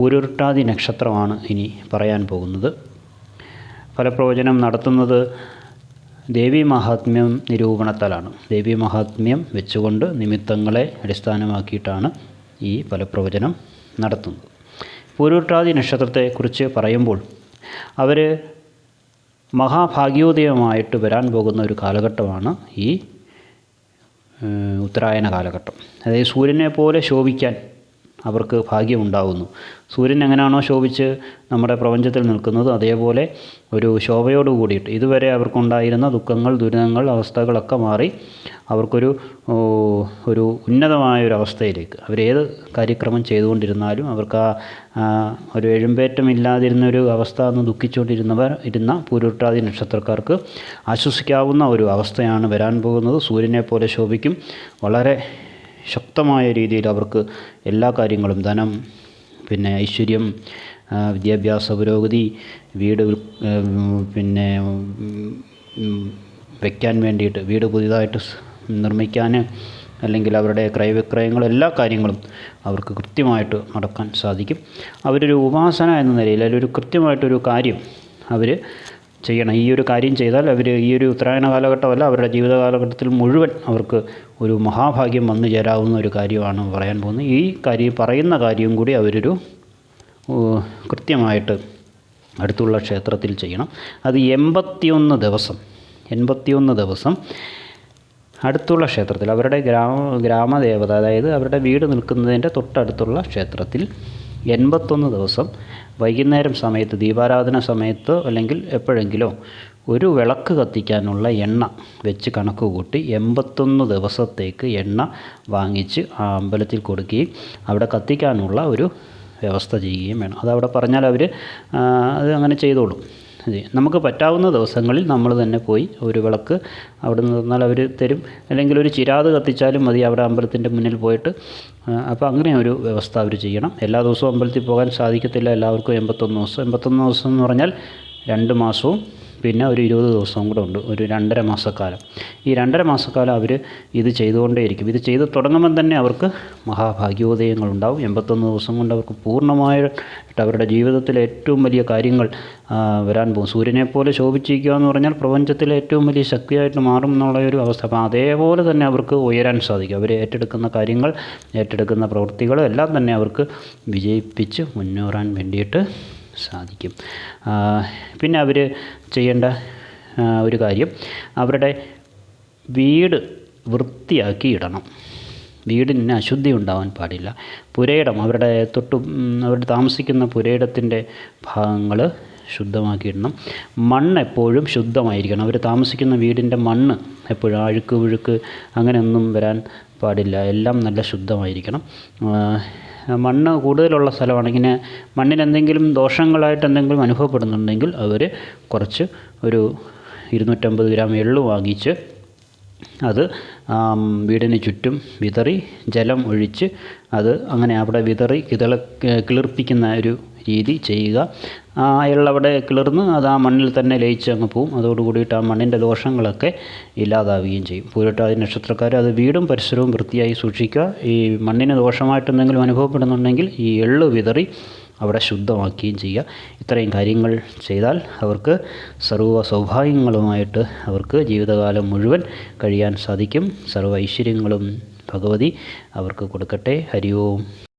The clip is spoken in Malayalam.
ഉരുട്ടാതി നക്ഷത്രമാണ് ഇനി പറയാൻ പോകുന്നത്. ഫലപ്രവചനം നടത്തുന്നത് ദേവി മഹാത്മ്യം നിരൂപണത്താലാണ്. ദേവി മഹാത്മ്യം വെച്ചുകൊണ്ട് നിമിത്തങ്ങളെ അടിസ്ഥാനമാക്കിയിട്ടാണ് ഈ ഫലപ്രവചനം നടത്തുന്നത്. പൂരുട്ടാതി നക്ഷത്രത്തെക്കുറിച്ച് പറയുമ്പോൾ അവർ മഹാഭാഗ്യോദയമായിട്ട് വരാൻ പോകുന്ന ഒരു കാലഘട്ടമാണ് ഈ ഉത്തരായന കാലഘട്ടം. അതായത് സൂര്യനെ പോലെ ശോഭിക്കാൻ അവർക്ക് ഭാഗ്യമുണ്ടാകുന്നു സൂര്യൻ എങ്ങനെയാണോ ശോഭിച്ച് നമ്മുടെ പ്രപഞ്ചത്തിൽ നിൽക്കുന്നത് അതേപോലെ ഒരു ശോഭയോട് കൂടിയിട്ട് ഇതുവരെ അവർക്കുണ്ടായിരുന്ന ദുഃഖങ്ങൾ ദുരിതങ്ങൾ അവസ്ഥകളൊക്കെ മാറി അവർക്കൊരു ഒരു ഉന്നതമായ ഒരു അവസ്ഥയിലേക്ക് അവരേത് കാര്യക്രമം ചെയ്തുകൊണ്ടിരുന്നാലും അവർക്ക് ആ ഒരു എഴുമ്പേറ്റമില്ലാതിരുന്ന ഒരു അവസ്ഥ എന്ന് ദുഃഖിച്ചുകൊണ്ടിരുന്നവർ ഇരുന്ന പൂരുട്ടാതി നക്ഷത്രക്കാർക്ക് ആശ്വസിക്കാവുന്ന ഒരു അവസ്ഥയാണ് വരാൻ പോകുന്നത്. സൂര്യനെ പോലെ ശോഭിക്കും. വളരെ ശക്തമായ രീതിയിൽ അവർക്ക് എല്ലാ കാര്യങ്ങളും ധനം പിന്നെ ഐശ്വര്യം വിദ്യാഭ്യാസ പുരോഗതി വീട് പിന്നെ വയ്ക്കാൻ വേണ്ടിയിട്ട് വീട് പുതിയതായിട്ട് നിർമ്മിക്കാൻ അല്ലെങ്കിൽ അവരുടെ ക്രയവിക്രയങ്ങൾ എല്ലാ കാര്യങ്ങളും അവർക്ക് കൃത്യമായിട്ട് നടക്കാൻ സാധിക്കും. അവരൊരു ഉപാസന എന്ന നിലയിൽ അതിലൊരു കൃത്യമായിട്ടൊരു കാര്യം അവർ ചെയ്യണം. ഈ ഒരു കാര്യം ചെയ്താൽ അവർ ഈ ഒരു ഉത്തരായണ കാലഘട്ടമല്ല അവരുടെ ജീവിത കാലഘട്ടത്തിൽ മുഴുവൻ അവർക്ക് ഒരു മഹാഭാഗ്യം വന്നു ചേരാവുന്ന ഒരു കാര്യമാണ് പറയാൻ പോകുന്നത്. ഈ കാര്യം പറയുന്ന കാര്യം കൂടി അവരൊരു കൃത്യമായിട്ട് അടുത്തുള്ള ക്ഷേത്രത്തിൽ ചെയ്യണം. അത് എൺപത്തിയൊന്ന് ദിവസം എൺപത്തിയൊന്ന് ദിവസം അടുത്തുള്ള ക്ഷേത്രത്തിൽ അവരുടെ ഗ്രാമ ഗ്രാമദേവത അതായത് അവരുടെ വീട് നിൽക്കുന്നതിന്റെ തൊട്ടടുത്തുള്ള ക്ഷേത്രത്തിൽ എൺപത്തൊന്ന് ദിവസം വൈകുന്നേരം സമയത്ത് ദീപാരാധന സമയത്ത് അല്ലെങ്കിൽ എപ്പോഴെങ്കിലും ഒരു വിളക്ക് കത്തിക്കാനുള്ള എണ്ണ വെച്ച് കണക്ക് കൂട്ടി എൺപത്തൊന്ന് ദിവസത്തേക്ക് എണ്ണ വാങ്ങിച്ച് ആ അമ്പലത്തിൽ കൊടുക്കുകയും അവിടെ കത്തിക്കാനുള്ള ഒരു വ്യവസ്ഥ ചെയ്യുകയും വേണം. അതവിടെ പറഞ്ഞാൽ അവർ അത് അങ്ങനെ ചെയ്തോളും. നമുക്ക് പറ്റാവുന്ന ദിവസങ്ങളിൽ നമ്മൾ തന്നെ പോയി ഒരു വിളക്ക് അവിടെ നിന്ന് തന്നാൽ അവർ തരും. അല്ലെങ്കിൽ ഒരു ചിരാത് കത്തിച്ചാലും മതി അവിടെ അമ്പലത്തിന്റെ മുന്നിൽ പോയിട്ട്. അപ്പോൾ അങ്ങനെ ഒരു വ്യവസ്ഥ അവർ ചെയ്യണം. എല്ലാ ദിവസവും അമ്പലത്തിൽ പോകാൻ സാധിക്കത്തില്ല. എല്ലാവർക്കും എൺപത്തൊന്ന് ദിവസം. എൺപത്തൊന്ന് ദിവസം എന്ന് പറഞ്ഞാൽ രണ്ട് മാസവും പിന്നെ ഒരു ഇരുപത് ദിവസവും കൂടെ ഉണ്ട് ഒരു രണ്ടര മാസക്കാലം. ഈ രണ്ടര മാസക്കാലം അവർ ഇത് ചെയ്തുകൊണ്ടേയിരിക്കും. ഇത് ചെയ്ത് തുടങ്ങുമ്പം തന്നെ അവർക്ക് മഹാഭാഗ്യോദയങ്ങളുണ്ടാവും. എൺപത്തൊന്ന് ദിവസം കൊണ്ട് അവർക്ക് പൂർണമായിട്ട് അവരുടെ ജീവിതത്തിലെ ഏറ്റവും വലിയ കാര്യങ്ങൾ വരാൻ പോകും. സൂര്യനെ പോലെ ശോഭിച്ചിരിക്കുക എന്ന് പറഞ്ഞാൽ പ്രപഞ്ചത്തിലെ ഏറ്റവും വലിയ ശക്തിയായിട്ട് മാറും എന്നുള്ള ഒരു അവസ്ഥ. അപ്പോൾ അതേപോലെ തന്നെ അവർക്ക് ഉയരാൻ സാധിക്കും. അവർ ഏറ്റെടുക്കുന്ന കാര്യങ്ങൾ ഏറ്റെടുക്കുന്ന പ്രവൃത്തികൾ എല്ലാം തന്നെ അവർക്ക് വിജയിപ്പിച്ച് മുന്നേറാൻ വേണ്ടിയിട്ട് സാധിക്കും. പിന്നെ അവർ ചെയ്യേണ്ട ഒരു കാര്യം അവരുടെ വീട് വൃത്തിയാക്കി ഇടണം വീടിന് അശുദ്ധി ഉണ്ടാവാൻ പാടില്ല. പുരയിടം അവരുടെ തൊട്ട് അവർ താമസിക്കുന്ന പുരയിടത്തിന്റെ ഭാഗങ്ങൾ ശുദ്ധമാക്കിയിടണം. മണ്ണ് എപ്പോഴും ശുദ്ധമായിരിക്കണം. അവർ താമസിക്കുന്ന വീടിന്റെ മണ്ണ് എപ്പോഴും അഴുക്ക് പുഴുക്ക് അങ്ങനെയൊന്നും വരാൻ പാടില്ല. എല്ലാം നല്ല ശുദ്ധമായിരിക്കണം. മണ്ണ് കൂടുതലുള്ള സ്ഥലമാണെങ്കിൽ മണ്ണിന് എന്തെങ്കിലും ദോഷങ്ങളായിട്ട് എന്തെങ്കിലും അനുഭവപ്പെടുന്നുണ്ടെങ്കിൽ അവർ കുറച്ച് ഒരു ഇരുന്നൂറ്റമ്പത് ഗ്രാം എള്ള് വാങ്ങിച്ച് അത് വീടിന് ചുറ്റും വിതറി ജലം ഒഴിച്ച് അത് അങ്ങനെ അവിടെ വിതറി കിതള കിളിർപ്പിക്കുന്ന ഒരു രീതി ചെയ്യുക. ആ എള്ളവിടെ കിളിർന്ന് അത് ആ മണ്ണിൽ തന്നെ ലയിച്ച് അങ്ങ് പോവും. അതോട് കൂടിയിട്ട് ആ മണ്ണിന്റെ ദോഷങ്ങളൊക്കെ ഇല്ലാതാവുകയും ചെയ്യും. പൂരട്ടാതി നക്ഷത്രക്കാർ അത് വീടും പരിസരവും വൃത്തിയായി സൂക്ഷിക്കുക. ഈ മണ്ണിന് ദോഷമായിട്ട് എന്തെങ്കിലും അനുഭവപ്പെടുന്നുണ്ടെങ്കിൽ ഈ എള്ള് വിതറി അവിടെ ശുദ്ധമാക്കുകയും ചെയ്യുക. ഇത്രയും കാര്യങ്ങൾ ചെയ്താൽ അവർക്ക് സർവ സൗഭാഗ്യങ്ങളുമായിട്ട് അവർക്ക് ജീവിതകാലം മുഴുവൻ കഴിയാൻ സാധിക്കും. സർവ ഐശ്വര്യങ്ങളും ഭഗവതി അവർക്ക് കൊടുക്കട്ടെ. ഹരി ഓം.